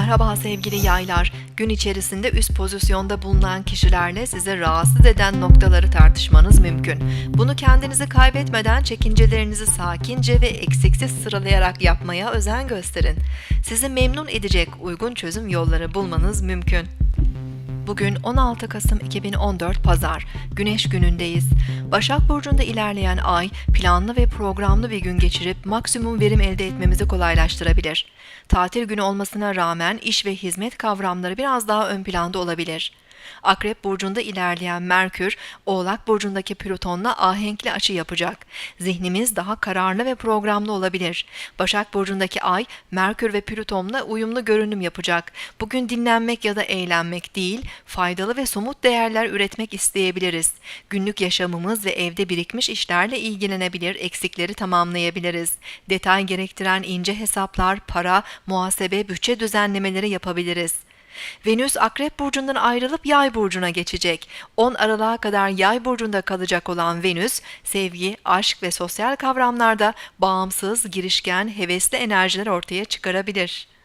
Merhaba sevgili yaylar. Gün içerisinde üst pozisyonda bulunan kişilerle sizi rahatsız eden noktaları tartışmanız mümkün. Bunu kendinizi kaybetmeden çekincelerinizi sakince ve eksiksiz sıralayarak yapmaya özen gösterin. Sizi memnun edecek uygun çözüm yolları bulmanız mümkün. Bugün 16 Kasım 2014 Pazar. Güneş günündeyiz. Başak Burcu'nda ilerleyen ay planlı ve programlı bir gün geçirip maksimum verim elde etmemizi kolaylaştırabilir. Tatil günü olmasına rağmen iş ve hizmet kavramları biraz daha ön planda olabilir. Akrep burcunda ilerleyen Merkür, Oğlak burcundaki Plüton'la ahenkli açı yapacak. Zihnimiz daha kararlı ve programlı olabilir. Başak burcundaki Ay, Merkür ve Plüton'la uyumlu görünüm yapacak. Bugün dinlenmek ya da eğlenmek değil, faydalı ve somut değerler üretmek isteyebiliriz. Günlük yaşamımız ve evde birikmiş işlerle ilgilenebilir, eksikleri tamamlayabiliriz. Detay gerektiren ince hesaplar, para, muhasebe, bütçe düzenlemeleri yapabiliriz. Venüs Akrep burcundan ayrılıp Yay burcuna geçecek. 10 Aralık'a kadar Yay burcunda kalacak olan Venüs, sevgi, aşk ve sosyal kavramlarda bağımsız, girişken, hevesli enerjiler ortaya çıkarabilir.